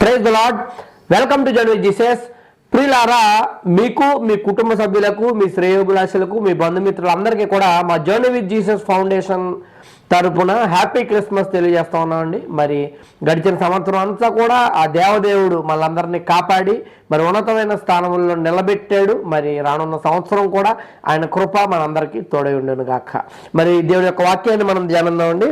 Praise lord welcome to January Jesus ప్రియులారా మీకు మీ కుటుంబ సభ్యులకు మీ శ్రేయోభిలాషులకు మీ బంధుమిత్రులందరికీ కూడా మా జర్నీ విత్ జీసస్ ఫౌండేషన్ తరపున హ్యాపీ క్రిస్మస్ తెలియజేస్తా ఉన్నామండి. మరి గడిచిన సంవత్సరం అంతా కూడా ఆ దేవదేవుడు మనందరినీ కాపాడి మరి ఉన్నతమైన స్థానంలో నిలబెట్టాడు. మరి రానున్న సంవత్సరం కూడా ఆయన కృప మనందరికీ తోడై ఉండను గాక మరి దేవుడి యొక్క వాక్యాన్ని మనం ధ్యానందామండి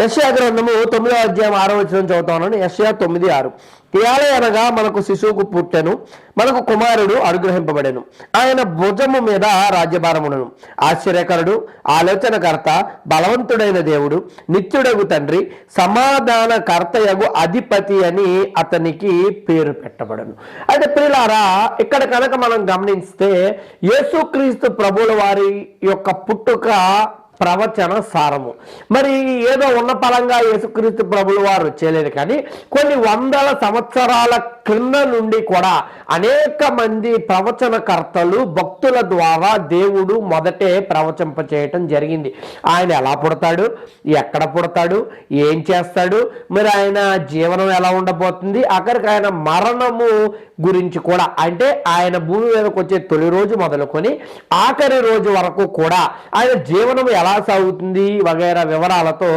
యశ్యా గ్రంథము తొమ్మిదో అధ్యాయం ఆరో వచ్చిన చదువుతాను యశ్యా తొమ్మిది ఆరు. ఇయాలే అనగా మనకు శిశువుకు పుట్టెను మనకు కుమారుడు అనుగ్రహింపబడెను. ఆయన భుజము మీద రాజ్యభారమును ఆశ్చర్యకరుడు ఆలోచనకర్త బలవంతుడైన దేవుడు నిత్యుడగు తండ్రి సమాధానకర్తయగు అధిపతి అని అతనికి పేరు పెట్టబడను. అయితే ప్రియులారా ఇక్కడ కనుక మనం గమనిస్తే యేసుక్రీస్తు ప్రభుల వారి యొక్క పుట్టుక ప్రవచన సారము. మరి ఏదో ఉన్న పరంగా యేసుక్రీస్తు ప్రభులు వారు చేయలేరు కానీ కొన్ని వందల సంవత్సరాల క్రింద నుండి కూడా అనేక మంది ప్రవచనకర్తలు భక్తుల ద్వారా దేవుడు మొదటే ప్రవచింప చేయటం జరిగింది. ఆయన ఎలా పుడతాడు? ఎక్కడ పుడతాడు? ఏం చేస్తాడు? మరి ఆయన జీవనం ఎలా ఉండబోతుంది? అక్కడికి ఆయన మరణము గురించి కూడా అంటే ఆయన భూమి మీదకి వచ్చే తొలి రోజు మొదలుకొని ఆఖరి రోజు వరకు కూడా ఆయన జీవనం ఎలా సాగుతుంది? వగైరా వివరాలతో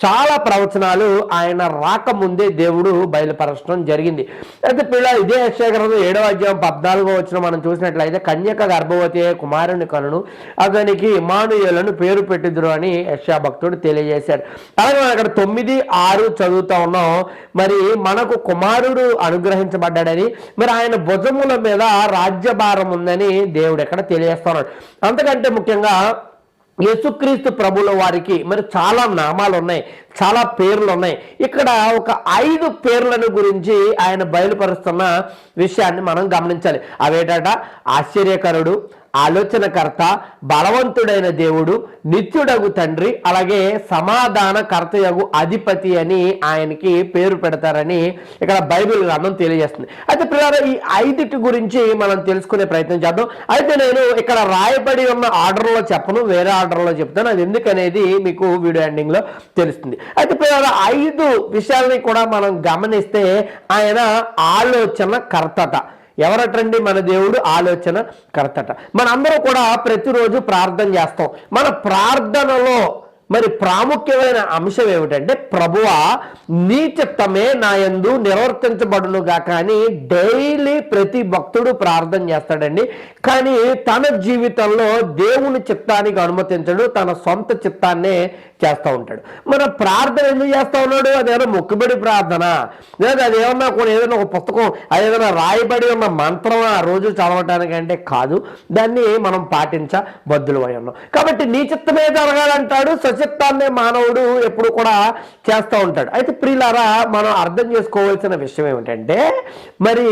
చాలా ప్రవచనాలు ఆయన రాకముందే దేవుడు బయలుపరచడం జరిగింది. అయితే పిల్ల ఇదే యక్షగ్రంథం ఏడవ అధ్యాయం పద్నాలుగో వచ్చిన మనం చూసినట్లయితే కన్యక గర్భవతి కుమారుని కనును అతనికి ఇమానుయేలను పేరు పెట్టిద్దురు అని యక్షా భక్తుడు తెలియజేశాడు. అలాగే మనం అక్కడ తొమ్మిది ఆరు చదువుతా ఉన్నాం. మరి మనకు కుమారుడు అనుగ్రహించబడ్డాడని మరి ఆయన భుజముల మీద రాజ్యభారం ఉందని దేవుడు ఎక్కడ తెలియజేస్తున్నాడు అంతకంటే ముఖ్యంగా యేసుక్రీస్తు ప్రభుల వారికి మరి చాలా నామాలు ఉన్నాయి చాలా పేర్లు ఉన్నాయి ఇక్కడ ఒక ఐదు పేర్లను గురించి ఆయన బయలుపరుస్తున్న విషయాన్ని మనం గమనించాలి. అవేటట? ఆశ్చర్యకరుడు ఆలోచనకర్త బలవంతుడైన దేవుడు నిత్యుడగు తండ్రి అలాగే సమాధానకర్తయగు అధిపతి అని ఆయనకి పేరు పెడతారని ఇక్కడ బైబిల్ గ్రంథం తెలియజేస్తుంది. అయితే పిల్లలు ఈ ఐదుటి గురించి మనం తెలుసుకునే ప్రయత్నం చేద్దాం. అయితే నేను ఇక్కడ రాయబడి ఉన్న ఆర్డర్లో చెప్పను వేరే ఆర్డర్లో చెప్తాను. అది ఎందుకనేది మీకు వీడియో ఎండింగ్లో తెలుస్తుంది. అయితే పిల్లలు ఐదు విషయాల్ని కూడా మనం గమనిస్తే ఆయన ఆలోచన కర్తట ఎవరటండి? మన దేవుడు ఆలోచన కర్తట. మనందరూ కూడా ప్రతిరోజు ప్రార్థన చేస్తాం. మన ప్రార్థనలో మరి ప్రాముఖ్యమైన అంశం ఏమిటంటే ప్రభువ నీ చిత్తమే నా యందు నిర్వర్తించబడునుగా కానీ డైలీ ప్రతి భక్తుడు ప్రార్థన చేస్తాడండి. కానీ తన జీవితంలో దేవుని చిత్తానికి అనుమతించడు తన సొంత చిత్తాన్నే చేస్తూ ఉంటాడు. మన ప్రార్థన ఎందుకు చేస్తూ ఉన్నాడు? అదేమైనా మొక్కుబడి ప్రార్థన. లేదా అది కూడా ఏదైనా ఒక పుస్తకం అదేదైనా రాయబడి ఉన్న మంత్రం ఆ రోజు చదవటానికంటే కాదు. దాన్ని మనం పాటించబద్దులు అయి ఉన్నాం. కాబట్టి నీ చిత్తమే జరగాలంటాడు సచిత్తాన్నే మానవుడు ఎప్పుడు కూడా చేస్తూ ఉంటాడు. అయితే ప్రియులారా మనం అర్థం చేసుకోవాల్సిన విషయం ఏమిటంటే మరి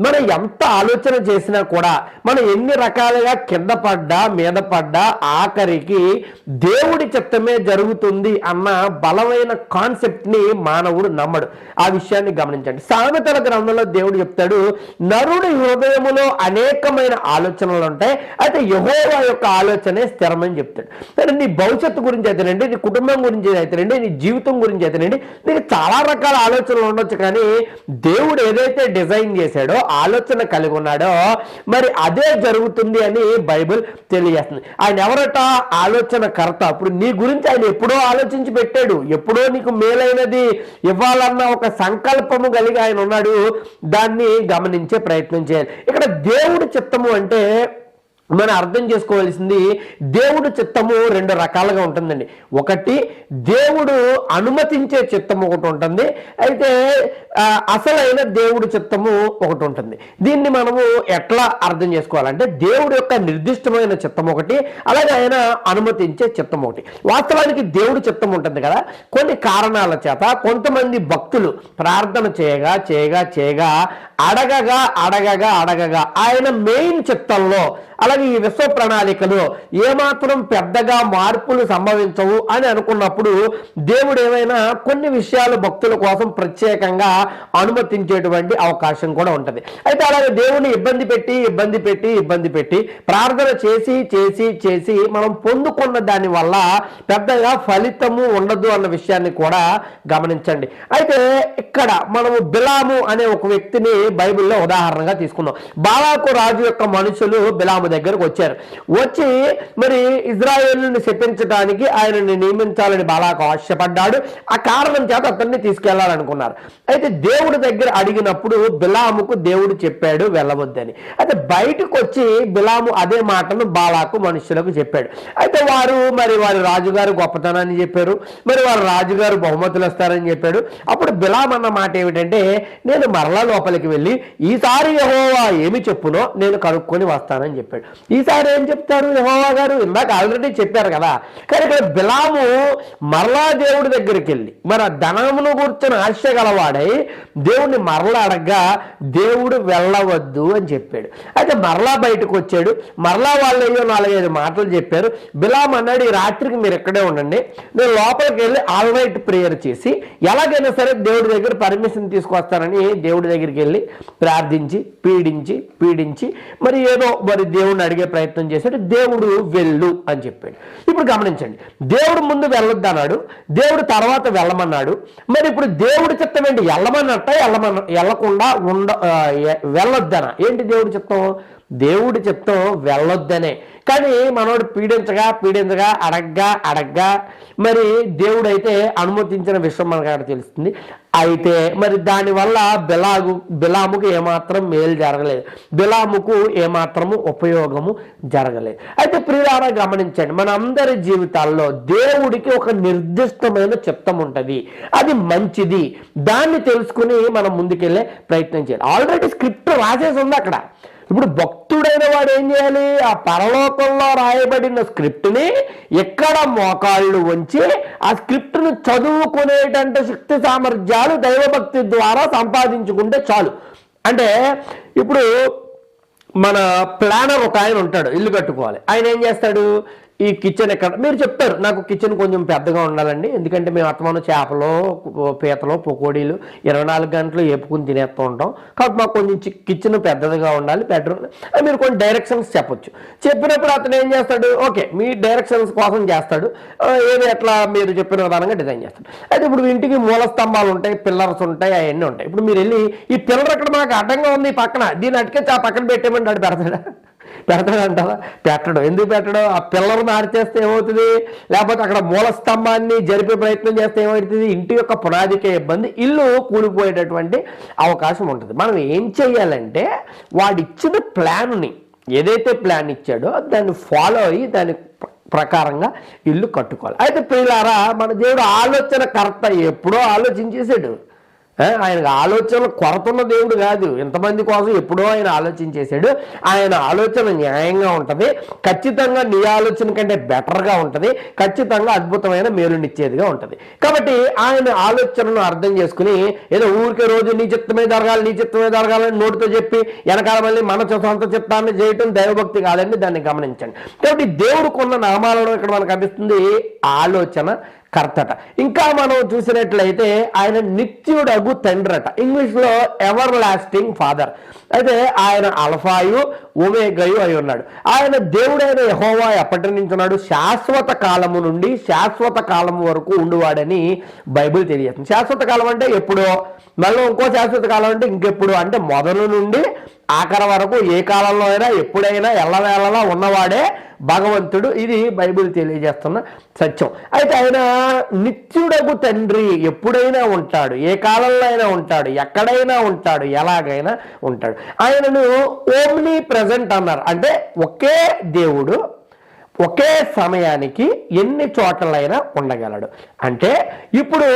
మనం ఎంత ఆలోచన చేసినా కూడా మనం ఎన్ని రకాలుగా కింద పడ్డా మీద పడ్డా ఆఖరికి దేవుడి చిత్తమే జరుగుతుంది అన్న బలమైన కాన్సెప్ట్ని మానవుడు నమ్మడు. ఆ విషయాన్ని గమనించండి. సామెతల గ్రంథంలో దేవుడు చెప్తాడు నరుడి హృదయములో అనేకమైన ఆలోచనలు ఉంటాయి. అయితే యహోవా యొక్క ఆలోచనే స్థిరమని చెప్తాడు. సరే నీ భవిష్యత్తు గురించి అయితేనండి నీ కుటుంబం గురించి అయితేనండి నీ జీవితం గురించి అయితేనండి నీకు చాలా రకాల ఆలోచనలు ఉండొచ్చు. కానీ దేవుడు ఏదైతే డిజైన్ చేశాడో ఆలోచన కలిగి ఉన్నాడో మరి అదే జరుగుతుంది అని బైబిల్ తెలియజేస్తుంది. ఆయన ఎవరట? ఆలోచన కర్త అప్పుడు నీ గురించి ఆయన ఎప్పుడో ఆలోచించి పెట్టాడు. ఎప్పుడో నీకు మేలైనది ఇవ్వాలన్న ఒక సంకల్పము కలిగి ఆయన ఉన్నాడు. దాన్ని గమనించే ప్రయత్నం చేయాలి. ఇక్కడ దేవుడు చిత్తము అంటే మనం అర్థం చేసుకోవాల్సింది దేవుడు చిత్తము రెండు రకాలుగా ఉంటుందండి. ఒకటి దేవుడు అనుమతించే చిత్తము ఒకటి ఉంటుంది. అయితే అసలైన దేవుడి చిత్తము ఒకటి ఉంటుంది. దీన్ని మనము ఎట్లా అర్థం చేసుకోవాలంటే దేవుడు యొక్క నిర్దిష్టమైన చిత్తం ఒకటి అలాగే ఆయన అనుమతించే చిత్తం ఒకటి. వాస్తవానికి దేవుడి చిత్తం ఉంటుంది కదా. కొన్ని కారణాల చేత కొంతమంది భక్తులు ప్రార్థన చేయగా చేయగా చేయగా అడగగా అడగగా అడగగా ఆయన మెయిన్ చిత్తంలో అలాగే కానీ ఈ విశ్వ ప్రణాళికలో ఏమాత్రం పెద్దగా మార్పులు సంభవించవు అని అనుకున్నప్పుడు దేవుడు ఏమైనా కొన్ని విషయాలు భక్తుల కోసం ప్రత్యేకంగా అనుమతించేటువంటి అవకాశం కూడా ఉంటుంది. అయితే అలాగే దేవుని ఇబ్బంది పెట్టి ఇబ్బంది పెట్టి ఇబ్బంది పెట్టి ప్రార్థన చేసి చేసి చేసి మనం పొందుకున్న దాని వల్ల పెద్దగా ఫలితము ఉండదు అన్న విషయాన్ని కూడా గమనించండి. అయితే ఇక్కడ మనము బిలాము అనే ఒక వ్యక్తిని బైబిల్లో ఉదాహరణగా తీసుకుందాం. బాలాకు రాజు యొక్క మనుషులు బిలాము దగ్గర దగ్గరకు వచ్చారు. వచ్చి మరి ఇజ్రాయేలుని శపించడానికి ఆయనని నియమించాలని బాలాకు ఆశపడ్డాడు. ఆ కారణం చేత అతన్ని తీసుకెళ్ళాలనుకున్నారు. అయితే దేవుడి దగ్గర అడిగినప్పుడు బిలాముకు దేవుడు చెప్పాడు వెళ్ళవద్దని. అయితే బయటకు వచ్చి బిలాము అదే మాటను బాలాకు మనుషులకు చెప్పాడు. అయితే వారు మరి వారి రాజుగారు గొప్పతనాన్ని చెప్పారు. మరి వారి రాజుగారు బహుమతులు వస్తారని చెప్పాడు. అప్పుడు బిలాం అన్న మాట ఏమిటంటే నేను మరలా లోపలికి వెళ్ళి ఈసారి యహోవా ఏమి చెప్పునో నేను కనుక్కొని వస్తానని చెప్పాడు. ఈసారి ఏం చెప్తారు యహోవా గారు? ఇందాక ఆల్రెడీ చెప్పారు కదా. కానీ ఇక్కడ బిలాము మరలా దేవుడి దగ్గరికి వెళ్ళి మరి ధనమును కూర్చొని ఆశ గలవాడై దేవుడిని మరలా అడగ్గా దేవుడు వెళ్ళవద్దు అని చెప్పాడు. అయితే మరలా బయటకు వచ్చాడు. మరలా వాళ్ళు అయ్యో నాలుగైదు మాటలు చెప్పారు. బిలాం అన్నాడు ఈ రాత్రికి మీరు ఇక్కడే ఉండండి. నేను లోపలికి వెళ్ళి ఆల్ నైట్ ప్రేయర్ చేసి ఎలాగైనా సరే దేవుడి దగ్గర పర్మిషన్ తీసుకొస్తానని దేవుడి దగ్గరికి వెళ్ళి ప్రార్థించి పీడించి పీడించి మరి ఏదో మరి దేవుడిని అడిగే ప్రయత్నం చేశాడు దేవుడు వెళ్ళు అని చెప్పాడు. ఇప్పుడు గమనించండి దేవుడు ముందు వెళ్ళొద్దు అన్నాడు దేవుడు తర్వాత వెళ్ళమన్నాడు మరి ఇప్పుడు దేవుడి చిత్తం ఏంటి? వెళ్ళమన్నట్ట వెళ్ళమన్న వెళ్ళకుండా ఉండ ఆ, వెళ్ళొద్దన? ఏంటి దేవుడి చిత్తం? దేవుడి చెప్తాం వెళ్ళొద్దనే. కానీ మనోడు పీడించగా పీడించగా అడగ్గా అడగ్గా మరి దేవుడైతే అనుమతించిన విషయం మనకు అక్కడ తెలుస్తుంది. అయితే మరి దానివల్ల బిలాగు బిలాముకు ఏమాత్రం మేలు జరగలేదు. బిలాముకు ఏమాత్రము ఉపయోగము జరగలేదు. అయితే ప్రియారా గమనించండి మన అందరి జీవితాల్లో దేవుడికి ఒక నిర్దిష్టమైన చిత్తం ఉంటుంది. అది మంచిది. దాన్ని తెలుసుకుని మనం ముందుకెళ్ళే ప్రయత్నం చేయాలి. ఆల్రెడీ స్క్రిప్ట్ రాసేసి ఉంది అక్కడ. ఇప్పుడు భక్తుడైన వాడు ఏం చేయాలి? ఆ పరలోకంలో రాయబడిన స్క్రిప్ట్ని ఎక్కడ మోకాళ్ళు వంచి ఆ స్క్రిప్ట్ను చదువుకునేటంటే శక్తి సామర్థ్యాలు దైవభక్తి ద్వారా సంపాదించుకుంటే చాలు. అంటే ఇప్పుడు మన ప్లానర్ ఒక ఆయన ఉంటాడు ఇల్లు కట్టుకోవాలి. ఆయన ఏం చేస్తాడు? ఈ కిచెన్ ఎక్కడ? మీరు చెప్తారు నాకు కిచెన్ కొంచెం పెద్దగా ఉండాలండి. ఎందుకంటే మేము అత్తమాను చేపలు పీతలు పకోడీలు ఇరవై నాలుగు గంటలు ఏపుకుని తినేస్తూ ఉంటాం. కాబట్టి మాకు కొంచెం కిచెన్ పెద్దదిగా ఉండాలి బెడ్రూమ్ మీరు కొన్ని డైరెక్షన్స్ చెప్పొచ్చు. చెప్పినప్పుడు అతను ఏం చేస్తాడు? ఓకే మీ డైరెక్షన్స్ కోసం చేస్తాడు. ఏది ఎట్లా మీరు చెప్పిన విధానంగా డిజైన్ చేస్తాడు. అయితే ఇప్పుడు ఇంటికి మూల స్తంభాలు ఉంటాయి పిల్లర్స్ ఉంటాయి అవన్నీ ఉంటాయి. ఇప్పుడు మీరు వెళ్ళి ఈ పిల్లర్ అక్కడ మాకు అడ్డంగా ఉంది పక్కన. దీన్ని అటుకే ఆ పక్కన పెట్టేమంటాడు పెడతాడా పెడతాడు. అంటారా పెట్టడం. ఎందుకు పెట్టడం? ఆ పిల్లలు మార్చేస్తే ఏమవుతుంది? లేకపోతే అక్కడ మూల స్తంభాన్ని జరిపే ప్రయత్నం చేస్తే ఏమవుతుంది? ఇంటి యొక్క పునాదికే ఇబ్బంది ఇల్లు కూలిపోయేటటువంటి అవకాశం ఉంటుంది. మనం ఏం చేయాలంటే వాడిచ్చిన ప్లాన్ని ఏదైతే ప్లాన్ ఇచ్చాడో దాన్ని ఫాలో అయ్యి దాని ప్రకారంగా ఇల్లు కట్టుకోవాలి. అయితే పిల్లారా మన దేవుడు ఆలోచన కరెక్ట్ ఎప్పుడో ఆలోచించేసాడు ఏ, ఆయనకు ఆలోచన కొరతున్న దేవుడు కాదు. ఇంతమంది కోసం ఎప్పుడో ఆయన ఆలోచించేశాడు. ఆయన ఆలోచన న్యాయంగా ఉంటుంది. ఖచ్చితంగా నీ ఆలోచన కంటే బెటర్గా ఉంటుంది. ఖచ్చితంగా అద్భుతమైన మేలునిచ్చేదిగా ఉంటుంది. కాబట్టి ఆయన ఆలోచనను అర్థం చేసుకుని ఏదో ఊరికే రోజు నీ చిత్తమే జరగాలి నీ చిత్తమే జరగాలని నోటితో చెప్పి వెనకాల మళ్ళీ మన సొంత చిత్తాన్ని చేయటం దైవభక్తి కాదండి. దాన్ని గమనించండి. కాబట్టి దేవుడికున్న నామాలలో ఇక్కడ మనకు అనిపిస్తుంది ఆలోచన కర్తట. ఇంకా మనం చూసినట్లయితే ఆయన నిత్యుడగు తండ్రట. ఇంగ్లీష్లో ఎవర్ లాస్టింగ్ ఫాదర్ అయితే ఆయన అల్ఫాయు ఒమేగయు అయి ఉన్నాడు. ఆయన దేవుడైన యహోవా ఎప్పటి నుంచి ఉన్నాడు? శాశ్వత కాలము నుండి శాశ్వత కాలము వరకు ఉండువాడని బైబిల్ తెలియజేస్తుంది. శాశ్వత కాలం అంటే ఎప్పుడో? మళ్ళీ ఇంకో శాశ్వత కాలం అంటే ఇంకెప్పుడు? అంటే మొదలు నుండి ఆఖరి వరకు ఏ కాలంలో అయినా ఎప్పుడైనా ఎల్లవేళలా ఉన్నవాడే భగవంతుడు. ఇది బైబిల్ తెలియజేస్తున్న సత్యం. అయితే ఆయన నిత్యుడగు తండ్రి ఎప్పుడైనా ఉంటాడు. ఏ కాలంలో అయినా ఉంటాడు. ఎక్కడైనా ఉంటాడు. ఎలాగైనా ఉంటాడు. ఆయనను ఓమ్ని ప్రజెంట్ అన్నారు. అంటే ఒకే దేవుడు ఒకే సమయానికి ఎన్ని చోట్లైనా ఉండగలడు. అంటే ఇప్పుడు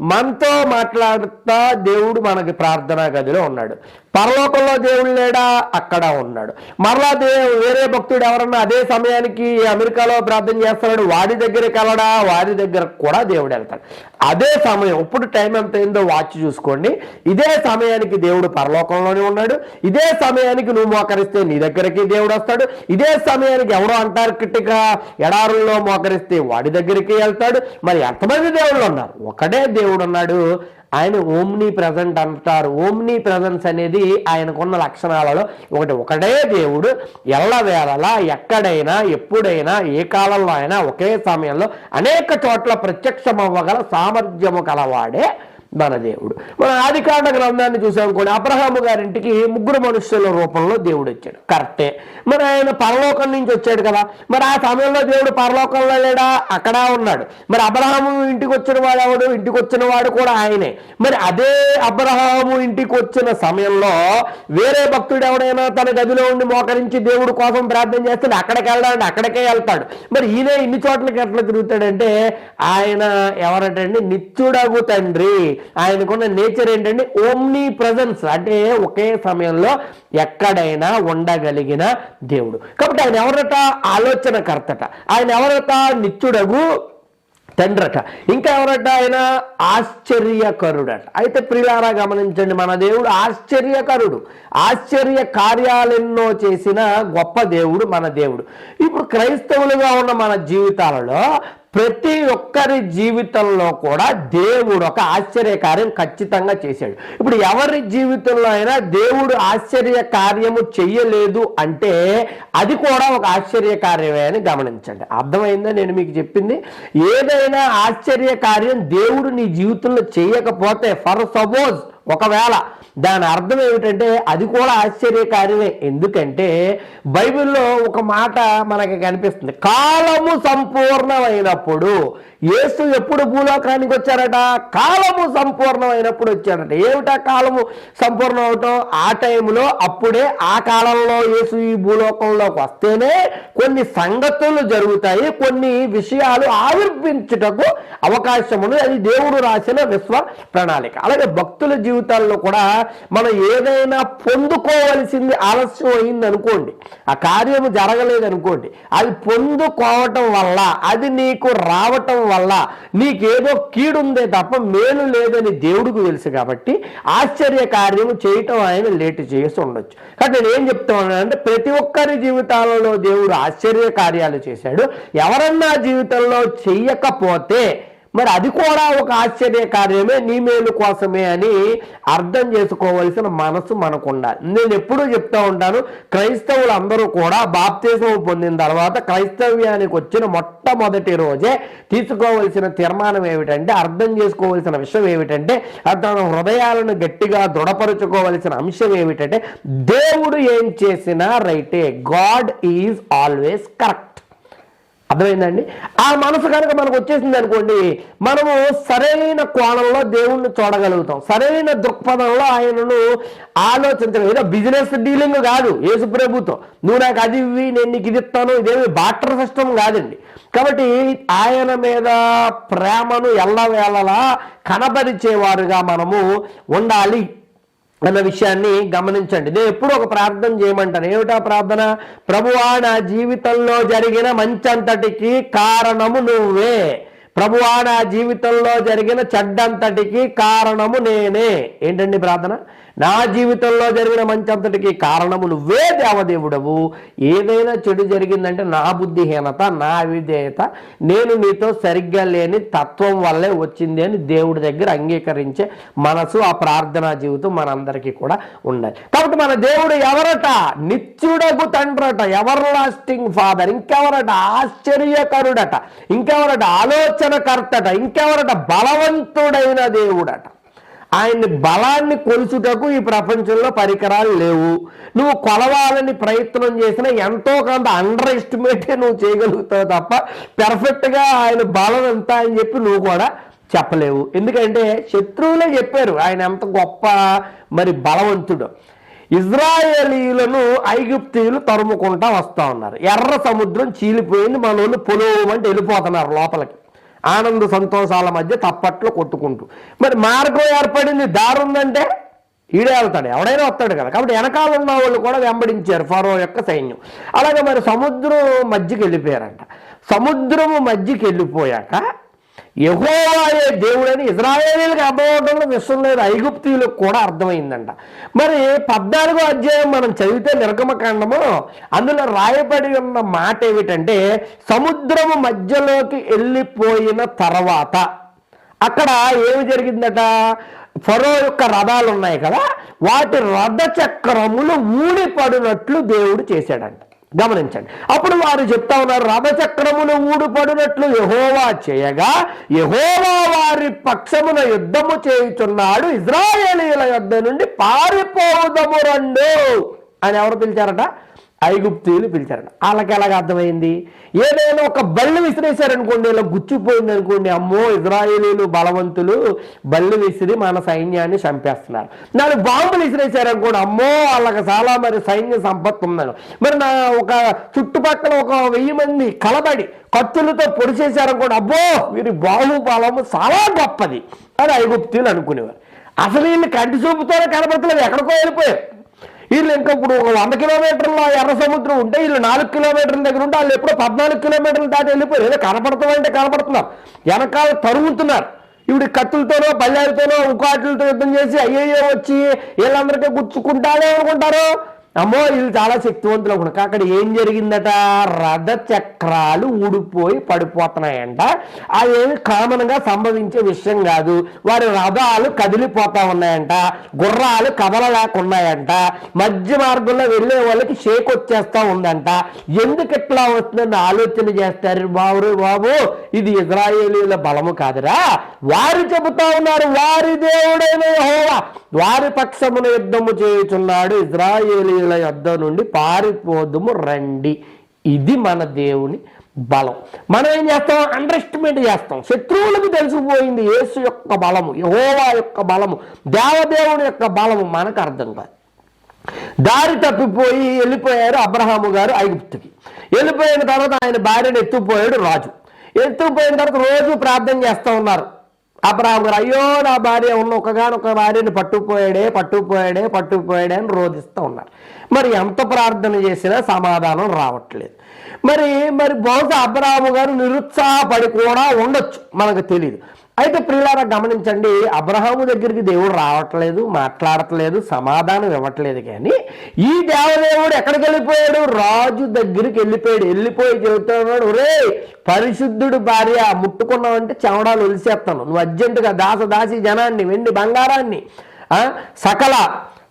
మనతో మాట్లాడుతా దేవుడు మనకి ప్రార్థనా గదిలో ఉన్నాడు. పరలోకంలో దేవుడు లేడా? అక్కడ ఉన్నాడు. మరలా దే వేరే భక్తుడు ఎవరన్నా అదే సమయానికి అమెరికాలో ప్రార్థన చేస్తున్నాడు వాడి దగ్గరికి వెళ్ళడా? వారి దగ్గర కూడా దేవుడు వెళ్తాడు. అదే సమయం ఇప్పుడు టైం ఎంత అయిందో వాచ్ చూసుకోండి. ఇదే సమయానికి దేవుడు పరలోకంలోనే ఉన్నాడు. ఇదే సమయానికి నువ్వు మోకరిస్తే నీ దగ్గరికి దేవుడు వస్తాడు. ఇదే సమయానికి ఎవడో అంటార్కిటికా ఎడారుల్లో మోకరిస్తే వాడి దగ్గరికి వెళ్తాడు. మరి ఎంతమంది దేవుళ్ళు ఉన్నారు? ఒకడే దేవుడు ఉన్నాడు. ఆయన ఓమ్ని ప్రజెంట్ అంటారు. ఓమ్ని ప్రజెన్స్ అనేది ఆయనకున్న లక్షణాలలో ఒకటి. ఒకటే దేవుడు ఎల్లవేళలా ఎక్కడైనా ఎప్పుడైనా ఏ కాలంలో అయినా ఒకే సమయంలో అనేక చోట్ల ప్రత్యక్షమవ్వగల సామర్థ్యము కలవాడే మన దేవుడు మన ఆదికాండ గ్రంథాన్ని చూసాం కూడా అబ్రహాము గారింటికి ముగ్గురు మనుషుల రూపంలో దేవుడు వచ్చాడు. కరెక్టే. మరి ఆయన పరలోకం నుంచి వచ్చాడు కదా. మరి ఆ సమయంలో దేవుడు పరలోకంలో లేడా? అక్కడ ఉన్నాడు. మరి అబ్రహాము ఇంటికి వచ్చిన వాడు ఎవడు? ఇంటికి వచ్చిన వాడు కూడా ఆయనే. మరి అదే అబ్రహాము ఇంటికి వచ్చిన సమయంలో వేరే భక్తుడు ఎవడైనా తన గదిలో ఉండి మోకరించి దేవుడు కోసం ప్రార్థన చేస్తే అక్కడికి వెళ్ళాలంటే అక్కడికే వెళ్తాడు. మరి ఈయన ఇన్ని చోట్లకి ఎట్లా తిరుగుతాడంటే ఆయన ఎవరటండి? నిత్యుడగు తండ్రి. ఆయనకున్న నేచర్ ఏంటంటే ఓమ్నీ ప్రజెన్స్ అంటే ఒకే సమయంలో ఎక్కడైనా ఉండగలిగిన దేవుడు. కాబట్టి ఆయన ఎవరట? ఆలోచనకర్తట. ఆయన ఎవరట? నిత్యుడగు తండ్రట. ఇంకా ఎవరట ఆయన? ఆశ్చర్యకరుడట. అయితే ప్రియారా గమనించండి మన దేవుడు ఆశ్చర్యకరుడు. ఆశ్చర్య కార్యాలెన్నో చేసిన గొప్ప దేవుడు మన దేవుడు. ఇప్పుడు క్రైస్తవులుగా ఉన్న మన జీవితాలలో ప్రతి ఒక్కరి జీవితంలో కూడా దేవుడు ఒక ఆశ్చర్య కార్యం ఖచ్చితంగా చేశాడు. ఇప్పుడు ఎవరి జీవితంలో అయినా దేవుడు ఆశ్చర్య కార్యము చెయ్యలేదు అంటే అది కూడా ఒక ఆశ్చర్య కార్యమే అని గమనించండి. అర్థమైందా? నేను మీకు చెప్పింది. ఏదైనా ఆశ్చర్య కార్యం దేవుడు నీ జీవితంలో చేయకపోతే ఫర్ సపోజ్ ఒకవేళ దాని అర్థం ఏమిటంటే అది కూడా ఆశ్చర్యకార్యమే ఎందుకంటే బైబిల్లో ఒక మాట మనకి కనిపిస్తుంది. కాలము సంపూర్ణమైనప్పుడు యేసు ఎప్పుడు భూలోకానికి వచ్చారట? కాలము సంపూర్ణమైనప్పుడు వచ్చారట ఏమిటా కాలము సంపూర్ణం అవటం ఆ టైంలో అప్పుడే ఆ కాలంలో యేసు ఈ భూలోకంలోకి వస్తేనే కొన్ని సంగతులు జరుగుతాయి కొన్ని విషయాలు ఆవిర్భించుటకు అవకాశములు అది దేవుడు రాసిన విశ్వ ప్రణాళిక. అలాగే భక్తుల జీవితాల్లో కూడా మనం ఏదైనా పొందుకోవలసింది ఆలస్యం అయింది అనుకోండి ఆ కార్యము జరగలేదు అనుకోండి అది పొందుకోవటం వల్ల అది నీకు రావటం వల్ల నీకేదో కీడుందే తప్ప మేలు లేదని దేవుడికి తెలుసు కాబట్టి ఆశ్చర్య కార్యము చేయటం ఆయన లేటు చేసి ఉండొచ్చు. కాబట్టి నేను ఏం ప్రతి ఒక్కరి జీవితాలలో దేవుడు ఆశ్చర్య కార్యాలు చేశాడు. ఎవరన్నా జీవితంలో చెయ్యకపోతే మరి అది కూడా ఒక ఆశ్చర్య కార్యమే నీ మేలు కోసమే అని అర్థం చేసుకోవలసిన మనసు మనకు ఉండాలి నేను ఎప్పుడూ చెప్తా ఉంటాను క్రైస్తవులు అందరూ కూడా బాప్తీసం పొందిన తర్వాత క్రైస్తవ్యానికి వచ్చిన మొట్టమొదటి రోజే తీసుకోవలసిన తీర్మానం ఏమిటంటే అర్థం చేసుకోవలసిన విషయం ఏమిటంటే తన హృదయాలను గట్టిగా దృఢపరుచుకోవలసిన అంశం ఏమిటంటే దేవుడు ఏం చేసినా రైటే గాడ్ ఈజ్ ఆల్వేస్ కరెక్ట్. అర్థమైందండి? ఆ మనసు కనుక మనకు వచ్చేసింది అనుకోండి మనము సరైన కోణంలో దేవుణ్ణి చూడగలుగుతాం. సరైన దృక్పథంలో ఆయనను ఆలోచించగలం ఏదో బిజినెస్ డీలింగ్ కాదు యేసు ప్రభుత్వం. నువ్వు నాకు అది ఇవి నేను నీకు ఇది ఇస్తాను ఇదేమి బాటర్ సిస్టమ్ కాదండి. కాబట్టి ఆయన మీద ప్రేమను ఎల్లవేళలా కనబరిచేవారుగా మనము ఉండాలి. అన్న విషయాన్ని గమనించండి. నేను ఎప్పుడు ఒక ప్రార్థన చేయమంటాను. ఏమిటా ప్రార్థన? ప్రభువా నా జీవితంలో జరిగిన మంచంతటికి కారణము నువ్వే. ప్రభువా నా జీవితంలో జరిగిన చెడ్డంతటికి కారణము నేనే. ఏంటండి ప్రార్థన? నా జీవితంలో జరిగిన మంచి అంతటికి కారణము నువ్వే దేవదేవుడవు. ఏదైనా చెడు జరిగిందంటే నా బుద్ధిహీనత నా అవిధేయత నేను నీతో సరిగ్గా లేని తత్వం వల్లే వచ్చింది అని దేవుడి దగ్గర అంగీకరించే మనసు ఆ ప్రార్థనా జీవితం మనందరికీ కూడా ఉండాలి. కాబట్టి మన దేవుడు ఎవరట? నిత్యుడకు తండ్రట. ఎవర్ లాస్టింగ్ ఫాదర్ ఇంకెవరట? ఆశ్చర్యకరుడట. ఇంకెవరట? ఆలోచనకర్తట. ఇంకెవరట? బలవంతుడైన దేవుడట. ఆయన్ని బలాన్ని కొలుచుటకు ఈ ప్రపంచంలో పరికరాలు లేవు. నువ్వు కొలవాలని ప్రయత్నం చేసినా ఎంతో కొంత అండర్ ఎస్టిమేటే నువ్వు చేయగలుగుతావు తప్ప పెర్ఫెక్ట్గా ఆయన బలం ఎంత అని చెప్పి నువ్వు కూడా చెప్పలేవు. ఎందుకంటే శత్రువులే చెప్పారు ఆయన ఎంత గొప్ప మరి బలవంతుడు. ఇజ్రాయేలీలను ఐగుప్తీయులు తరుముకుంటా వస్తూ ఉన్నారు. ఎర్ర సముద్రం చీలిపోయింది మన వాళ్ళు పొలవమంటే వెళ్ళిపోతున్నారు లోపలికి. ఆనంద సంతోషాల మధ్య తప్పట్లు కొట్టుకుంటూ. మరి మార్గం ఏర్పడింది దారి ఉందంటే ఈడే వెళ్తాడు ఎవడైనా వస్తాడు కదా. కాబట్టి వెనకాల ఉన్న వాళ్ళు కూడా వెంబడించారు ఫరో యొక్క సైన్యం. అలాగే మరి సముద్రం మధ్యకి వెళ్ళిపోయారంట. సముద్రము మధ్యకి వెళ్ళిపోయాక యహోవాయే దేవుడని ఇజ్రాయేలీలకు అర్థమవడంలో విషయం లేదు ఐగుప్తీయులకు కూడా అర్థమైందంట. మరి పద్నాలుగో అధ్యాయం మనం చదివితే నిర్గమకాండము అందులో రాయబడి ఉన్న మాట ఏమిటంటే సముద్రము మధ్యలోకి వెళ్ళిపోయిన తర్వాత అక్కడ ఏమి జరిగిందట? ఫరో యొక్క రథాలు ఉన్నాయి కదా వాటి రథ చక్రములు ఊడిపడినట్లు దేవుడు చేశాడంట. గమనించండి. అప్పుడు వారు చెప్తా ఉన్నారు రథచక్రములు ఊడుపడినట్లు యహోవా చేయగా యహోవా వారి పక్షమున యుద్ధము చేయుచున్నాడు ఇజ్రాయేలీల యుద్ధ నుండి పారిపోదము రండు. అని ఎవరు పిలిచారట? ఐగుప్తీయులు పిలిచారట. వాళ్ళకి ఎలాగ అర్థమైంది? ఏదైనా ఒక బళ్ళు విసిరేశారనుకోండి ఇలా గుచ్చిపోయింది అనుకోండి అమ్మో ఇజ్రాయేలీలు బలవంతులు బళ్ళు విసిరి మన సైన్యాన్ని చంపేస్తున్నారు. నాలుగు బాంబులు విసిరేశారనుకోండి అమ్మో వాళ్ళకి చాలా మరి సైన్య సంపత్తి ఉందని మరి నా ఒక చుట్టుపక్కల ఒక వెయ్యి మంది కలబడి కత్తులతో పొడిచేశారనుకోండి అబ్బో వీరి బాహుబలము చాలా గొప్పది అని ఐగుప్తీయులు అనుకునేవారు. అసలు వీళ్ళు కంటి చూపుతోనే కనబడతలేదు ఎక్కడికో వెళ్ళిపోయారు. వీళ్ళు ఇంకా ఇప్పుడు ఒక వంద కిలోమీటర్ల ఎర్ర సముద్రం ఉంటే వీళ్ళు నాలుగు కిలోమీటర్ల దగ్గర ఉంటే వాళ్ళు ఎప్పుడో పద్నాలుగు కిలోమీటర్లు దాటి వెళ్ళిపోయారు. ఏదో కనపడుతుందంటే కనపడుతున్నారు. వెనకాల తరుగుతున్నారు. ఇప్పుడు కత్తులతోనో పల్లెలతోనో ఉకాట్లతో యుద్ధం చేసి అయ్యయ్యో వచ్చి వీళ్ళందరికీ గుచ్చుకుంటారే అనుకుంటారు. అమ్మో వీళ్ళు చాలా శక్తివంతులు అనుకున్నారు అక్కడ ఏం జరిగిందట? రథ చక్రాలు ఊడిపోయి పడిపోతున్నాయంట. అదేమి కామన్గా సంభవించే విషయం కాదు. వారి రథాలు కదిలిపోతా ఉన్నాయంట. గుర్రాలు కదలలేకున్నాయంట. మధ్య మార్గంలో వెళ్ళే వాళ్ళకి షేక్ వచ్చేస్తా ఉందంట. ఎందుకు ఇట్లా వస్తుందని ఆలోచన చేస్తారు బాబు బాబు? ఇది ఇజ్రాయేలీల బలము కాదురా. వారు చెబుతా ఉన్నారు వారి దేవుడైన వారి పక్షమున యుద్ధము చేయుచున్నాడు వీళ్ళ యుద్ధ నుండి పారిపోదుము రండి. ఇది మన దేవుని బలం. మనం ఏం చేస్తాం? అండర్ ఎస్టిమేట్ చేస్తాం. శత్రువులకు తెలిసిపోయింది యేసు యొక్క బలము యహోవా యొక్క బలము దేవదేవుని యొక్క బలము మనకు అర్థం కాదు. దారి తప్పిపోయి వెళ్ళిపోయారు అబ్రహాము గారు ఐగుప్తుకి. వెళ్ళిపోయిన తర్వాత ఆయన భార్యను ఎత్తుకుపోయాడు రాజు. ఎత్తుకుపోయిన తర్వాత రోజు ప్రార్థన చేస్తూ ఉన్నారు. అబ్రాహం గారు అయ్యో నా భార్య ఉన్న ఒకగానొక భార్యని పట్టుకుపోయాడే పట్టుకుపోయాడే పట్టుకుపోయాడే అని రోధిస్తూ ఉన్నారు. మరి ఎంత ప్రార్థన చేసినా సమాధానం రావట్లేదు. మరి మరి బహుశా అబ్రాహం గారు నిరుత్సాహపడి కూడా ఉండొచ్చు మనకు తెలియదు అయితే ప్రియులారా గమనించండి అబ్రహాము దగ్గరికి దేవుడు రావట్లేదు మాట్లాడట్లేదు సమాధానం ఇవ్వట్లేదు కానీ ఈ దేవదేవుడు ఎక్కడికి వెళ్ళిపోయాడు? రాజు దగ్గరికి వెళ్ళిపోయాడు. వెళ్ళిపోయి చెబుతున్నాడు రే పరిశుద్ధుడు భార్య ముట్టుకున్నావంటే చెమడాలు ఒలిసేస్తాను. నువ్వు అర్జెంటుగా దాసదాసి జనాన్ని వెండి బంగారాన్ని సకల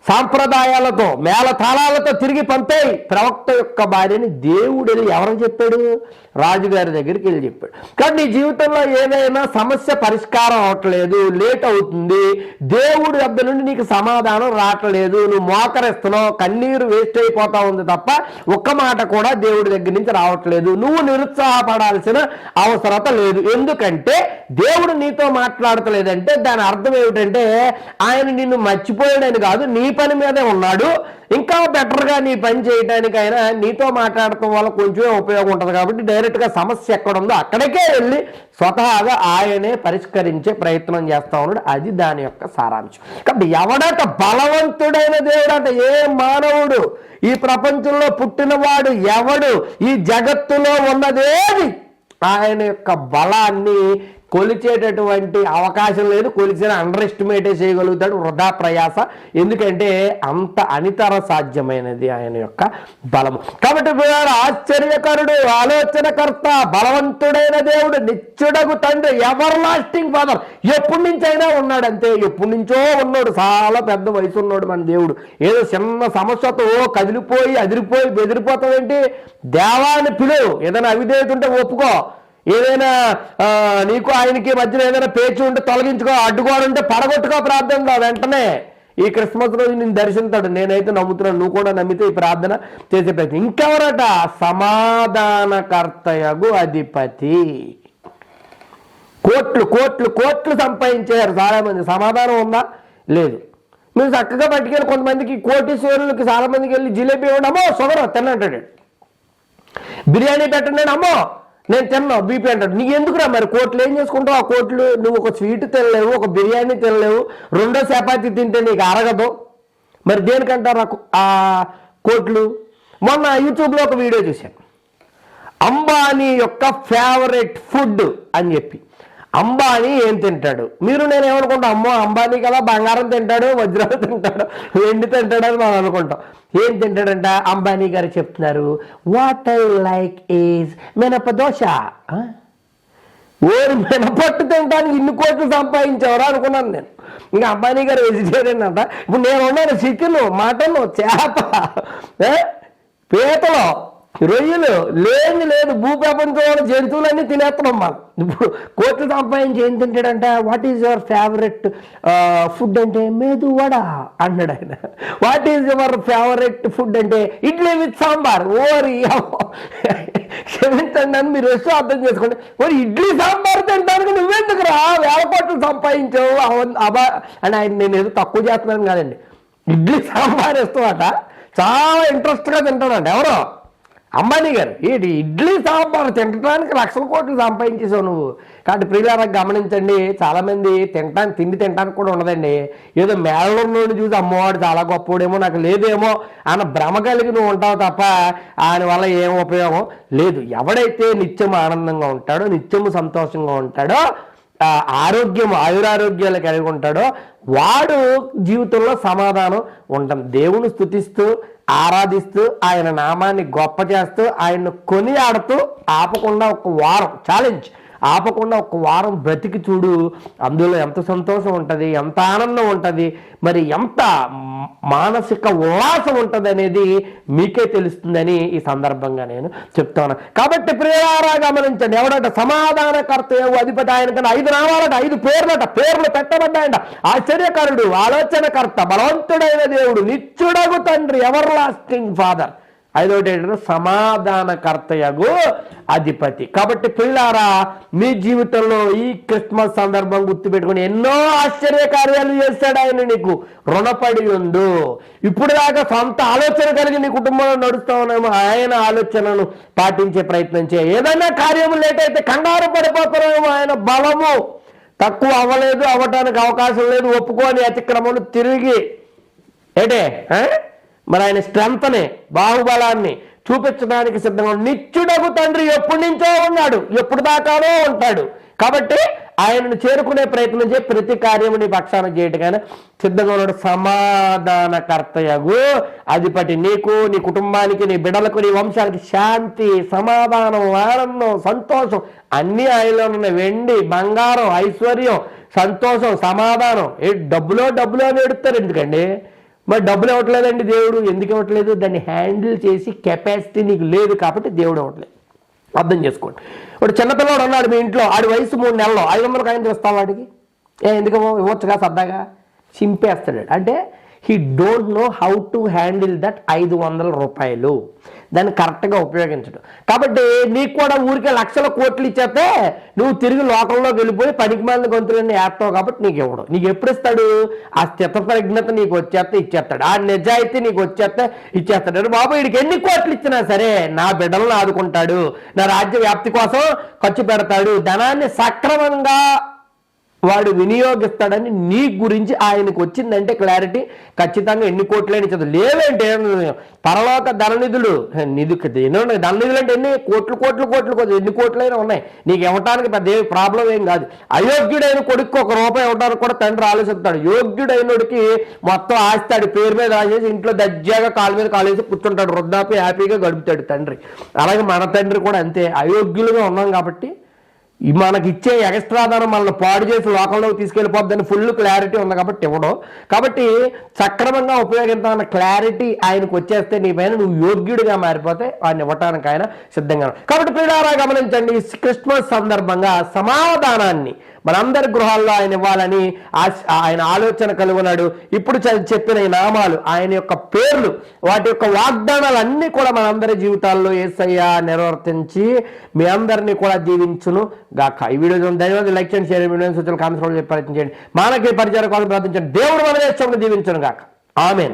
సాంప్రదాయాలతో మేళ తాళాలతో తిరిగి పంపేయి. ప్రవక్త యొక్క భార్యని దేవుడు ఎవరు చెప్పాడు? రాజుగారి దగ్గరికి వెళ్ళి చెప్పాడు. కానీ నీ జీవితంలో ఏదైనా సమస్య పరిష్కారం అవట్లేదు లేట్ అవుతుంది. దేవుడి వద్ద నుండి నీకు సమాధానం రావట్లేదు. నువ్వు మోకరిస్తున్నావు కన్నీరు వేస్ట్ అయిపోతా ఉంది తప్ప ఒక్క మాట కూడా దేవుడి దగ్గర నుంచి రావట్లేదు. నువ్వు నిరుత్సాహపడాల్సిన అవసరత లేదు. ఎందుకంటే దేవుడు నీతో మాట్లాడతలేదంటే దాని అర్థం ఏమిటంటే ఆయన నిన్ను మర్చిపోయాడని కాదు నీ పని మీదే ఉన్నాడు. ఇంకా బెటర్గా నీ పని చేయడానికి ఆయన నీతో మాట్లాడటం వల్ల కొంచెమే ఉపయోగం ఉంటుంది కాబట్టి డైరెక్ట్గా సమస్య ఎక్కడ ఉందో అక్కడికే వెళ్ళి స్వతహాగా ఆయనే పరిష్కరించే ప్రయత్నం చేస్తా ఉన్నాడు. అది దాని యొక్క సారాంశం. కాబట్టి ఎవడట బలవంతుడైన దేవుడట? ఏ మానవుడు? ఈ ప్రపంచంలో పుట్టినవాడు ఎవడు? ఈ జగత్తులో ఉన్నదేది? ఆయన యొక్క బలాన్ని కొలిచేటటువంటి అవకాశం లేదు. కొలిచిన అండర్ ఎస్టిమేటే చేయగలుగుతాడు. వృధా ప్రయాస. ఎందుకంటే అంత అనితర సాధ్యమైనది ఆయన యొక్క బలము. కాబట్టి వీరు ఆశ్చర్యకరుడు ఆలోచనకర్త బలవంతుడైన దేవుడు నిచ్చుడగు తండ్రి ఎవర్ లాస్టింగ్ ఫాదర్ ఎప్పటి నుంచైనా ఉన్నాడు అంతే ఎప్పటి నుంచో ఉన్నాడు. చాలా పెద్ద వయసు ఉన్నాడు మన దేవుడు. ఏదో చిన్న సమస్యతో కదిలిపోయి అదిరిపోయి బెదిరిపోతావేంటి? దేవాన్ని పిలువు. ఏదైనా అవిధేయత ఉంటే ఒప్పుకో. ఏదైనా నీకు ఆయనకి మధ్యన ఏదైనా పేచి ఉంటే తొలగించుకో అడ్డుకోవాలంటే పడగొట్టుకో ప్రార్థనలో వెంటనే. ఈ క్రిస్మస్ రోజు నేను దర్శించాడు. నేనైతే నమ్ముతున్నాను. నువ్వు కూడా నమ్మితే ఈ ప్రార్థన చేసే ప్రయత్నం. ఇంకెవరట? సమాధానకర్తయగు అధిపతి. కోట్లు కోట్లు కోట్లు సంపాదించారు చాలా మంది సమాధానం ఉందా? లేదు. మీరు చక్కగా పట్టుకెళ్ళి కొంతమందికి కోటీశ్వరులకి చాలా మందికి వెళ్ళి జిలేబీ ఇవ్వండి. అమ్మో షుగర్ బిర్యానీ పెట్టండి అమ్మో నేను తిన్నావు బీపీ అంటాడు. నీకు ఎందుకురా మరి? కోట్లు ఏం చేసుకుంటావు? ఆ కోట్లు నువ్వు ఒక స్వీట్ తినలేవు ఒక బిర్యానీ తినలేవు రెండో చపాతి తింటే నీకు అరగదు. మరి దేనికంటారు ఆ కోట్లు? మొన్న యూట్యూబ్లో ఒక వీడియో చూశాను. అంబానీ యొక్క ఫేవరెట్ ఫుడ్ అని చెప్పి. అంబానీ ఏం తింటాడు? మీరు నేను ఏమనుకుంటాం? అమ్మో అంబానీ కదా బంగారం తింటాడు వజ్రాలు తింటాడు వెండి తింటాడు అని మనం అనుకుంటాం. ఏం తింటాడంట? అంబానీ గారు చెప్తున్నారు వాట్ ఐ లైక్ ఈజ్ మినప దోశ. ఆ? ఓరి మినపట్టు తినడానికి ఇన్ని కోట్లు సంపాదించేవరా అనుకున్నాను నేను. ఇంకా అంబానీ గారు వెజిటేరియన్ అంట ఇప్పుడు నేను ఉన్నాను చికెన్ మటన్ చేప ఏ? పీతలు. రొయ్యలు లేని లేదు భూప్రపంచంలో ఉన్న జంతువులన్నీ తినేస్తున్నాం మనం. ఇప్పుడు కోట్లు సంపాదించి ఏం తింటాడంట? What is your favourite food అంటే మేదు వడ అన్నాడు ఆయన. What is your favourite food అంటే ఇడ్లీ విత్ సాంబార్ ఓరి క్షమించండి అని మీరు ఎస్టో అర్థం చేసుకోండి. మరి ఇడ్లీ సాంబార్ తినడానికి నువ్వెందుకు రా వేల కోట్లు సంపాదించావు. అబా అని ఆయన నేను ఏదో తక్కువ చేస్తున్నాను కాదండి. ఇడ్లీ సాంబార్ ఇస్తామట చాలా ఇంట్రెస్ట్గా తింటానండి ఎవరో? అంబానీ గారు ఏంటి ఇడ్లీ సాంబార్ తినడానికి లక్షల కోట్లు సంపాదించేసావు నువ్వు. కాబట్టి ప్రియులారా గమనించండి చాలామంది తినటానికి తిండి తినడానికి కూడా ఉండదండి. ఏదో మేళలో చూసి అమ్మవాడు చాలా గొప్పవాడేమో నాకు లేదేమో అన్న భ్రమ కలిగి నువ్వు ఉంటావు తప్ప ఆయన వల్ల ఏం ఉపయోగం లేదు. ఎవడైతే నిత్యం ఆనందంగా ఉంటాడో నిత్యము సంతోషంగా ఉంటాడో ఆరోగ్యం ఆయురారోగ్యాలు కలిగి ఉంటాడో వాడు జీవితంలో సమాధానం ఉంటాం దేవుని స్థుతిస్తూ ఆరాధిస్తూ ఆయన నామాన్ని గొప్ప చేస్తూ ఆయన్ను ఆడుతూ ఆపకుండా ఒక వారం ఛాలెంజ్ ఆపకుండా ఒక వారం బ్రతికి చూడు. అందులో ఎంత సంతోషం ఉంటుంది ఎంత ఆనందం ఉంటుంది మరి ఎంత మానసిక ఉల్లాసం ఉంటుంది అనేది మీకే తెలుస్తుందని ఈ సందర్భంగా నేను చెప్తాను కాబట్టి ప్రియారా గమనించండి. ఎవడంట సమాధానకర్త ఏవో అధిపతి ఆయనకన్నా ఐదు నామాలట ఐదు పేర్లట పేర్లు పెట్టబడ్డాయంట. ఆశ్చర్యకరుడు ఆలోచనకర్త బలవంతుడైన దేవుడు నిత్యుడగు తండ్రి ఎవర్ లాస్టింగ్ ఫాదర్ ఐదోటి ఏంటంటే సమాధానకర్తయగు అధిపతి. కాబట్టి పిల్లారా మీ జీవితంలో ఈ క్రిస్మస్ సందర్భం గుర్తుపెట్టుకుని ఎన్నో ఆశ్చర్య కార్యాలు చేస్తాడు ఆయన నీకు. రుణపడి ఉండు. ఇప్పుడు దాకా సొంత ఆలోచన కలిగి నీ కుటుంబంలో నడుస్తా ఆయన ఆలోచనను పాటించే ప్రయత్నం చేయ. ఏదైనా కార్యము లేట్ అయితే కంగారు పడిపోతున్నామో ఆయన బలము. తక్కువ అవ్వలేదు అవ్వటానికి అవకాశం లేదు. ఒప్పుకొని అతిక్రమలు తిరిగి. ఏటే మరి ఆయన స్ట్రెంత్ని బాహుబలాన్ని చూపించడానికి సిద్ధంగా నిత్యుడగు తండ్రి ఎప్పటి నుంచో ఉన్నాడు. ఎప్పుడు దాకానో ఉంటాడు. కాబట్టి ఆయనను చేరుకునే ప్రయత్నం చేసి ప్రతి కార్యము నీ పక్షాన చేయటగానే సిద్ధంగా ఉన్నాడు. సమాధానకర్తయగు అధిపతి నీకు నీ కుటుంబానికి నీ బిడలకు నీ వంశానికి శాంతి సమాధానం ఆనందం సంతోషం అన్నీ ఆయనలో ఉన్న వెండి బంగారం ఐశ్వర్యం సంతోషం సమాధానం. ఏ డబ్బులో డబ్బులో అని ఎడుతారు ఎందుకండి? మరి డబ్బులు ఇవ్వట్లేదండి దేవుడు ఎందుకు ఇవ్వట్లేదు? దాన్ని హ్యాండిల్ చేసి కెపాసిటీ నీకు లేదు కాబట్టి దేవుడు ఇవ్వట్లేదు. అర్థం చేసుకోండి. ఇప్పుడు చిన్నపిల్లవాడు ఉన్నాడు మీ ఇంట్లో ఆడి వయసు మూడు నెలలు ఐదు వందలు కాయం చేస్తావు వాడికి? ఏ ఎందుకు ఇవ్వవు? ఇవ్వచ్చుగా సరదాగా? చింపేస్తాడు. అంటే he don't know how to handle that ఐదు వందల రూపాయలు. దాన్ని కరెక్ట్గా ఉపయోగించడు. కాబట్టి నీకు కూడా ఊరికే లక్షల కోట్లు ఇచ్చేస్తే నువ్వు తిరిగి లోకంలోకి వెళ్ళిపోయి పనికి మంది గొంతులన్నీ వేస్తావు కాబట్టి నీకు ఇవ్వడు. నీకు ఎప్పుడు ఇస్తాడు ఆ స్థిత ప్రజ్ఞత నీకు వచ్చేస్తే ఇచ్చేస్తాడు. ఆ నిజాయితీ నీకు వచ్చేస్తే ఇచ్చేస్తాడు. అరే బాబు వీడికి ఎన్ని కోట్లు ఇచ్చినా సరే నా బిడ్డలను ఆదుకుంటాడు. నా రాజ్య వ్యాప్తి కోసం ఖర్చు పెడతాడు. ధనాన్ని సక్రమంగా వాడు వినియోగిస్తాడని నీ గురించి ఆయనకు వచ్చిందంటే క్లారిటీ ఖచ్చితంగా ఎన్ని కోట్లైన చదువు లేవేంటే పరలోక ధననిధులు. నిధు ఎన్ని ఉన్నాయి. ధననిధులు అంటే ఎన్ని? కోట్లు కోట్లు కోట్లు కోట్లు. ఎన్ని కోట్లైనా ఉన్నాయి. నీకు ఇవ్వటానికి పెద్ద ఏ ప్రాబ్లం ఏం కాదు. అయోగ్యుడైన కొడుకు ఒక రూపాయి ఇవ్వడానికి కూడా తండ్రి ఆలోచిస్తాడు. యోగ్యుడైనడికి మొత్తం ఆస్తాడు పేరు మీద రాసేసి ఇంట్లో దర్జాగా కాలు మీద కాలేసి కూర్చుంటాడు. వృద్ధాపి హ్యాపీగా గడుపుతాడు తండ్రి. అలాగే మన తండ్రి కూడా అంతే. అయోగ్యులుగా ఉన్నాం కాబట్టి మనకి ఇచ్చే ఎక్స్ట్రా ధనం మనల్ని పాడు చేసి లోకంలోకి తీసుకెళ్ళిపోద్దని ఫుల్ క్లారిటీ ఉంది కాబట్టి ఇవ్వడం. కాబట్టి సక్రమంగా ఉపయోగించాలన్న క్లారిటీ ఆయనకు వచ్చేస్తే నీ పైన నువ్వు యోగ్యుడిగా మారిపోతే ఆయన ఇవ్వటానికి ఆయన సిద్ధంగా కాబట్టి ప్రియారా గమనించండి క్రిస్మస్ సందర్భంగా సమాధానాన్ని మనందరి గృహాల్లో ఆయన ఇవ్వాలని ఆశ- ఆయన ఆలోచన కలుగున్నాడు ఇప్పుడు చెప్పిన ఈ నామాలు ఆయన యొక్క పేర్లు వాటి యొక్క వాగ్దానాలు అన్నీ కూడా మనందరి జీవితాల్లో ఏసయ్య నిర్వర్తించి మీ అందరినీ కూడా దీవించును గాక. ఈ వీడియో చూడండి. ధన్యవాదాలు లైక్ చేయండి షేర్ వీడియో సూచనలు కామెంట్స్ కూడా ప్రయత్నించండి మానకి పరిచయం కోసం ప్రార్థించండి. దేవుడు మన దేశంలో దీవించును గాక. ఆమెన్.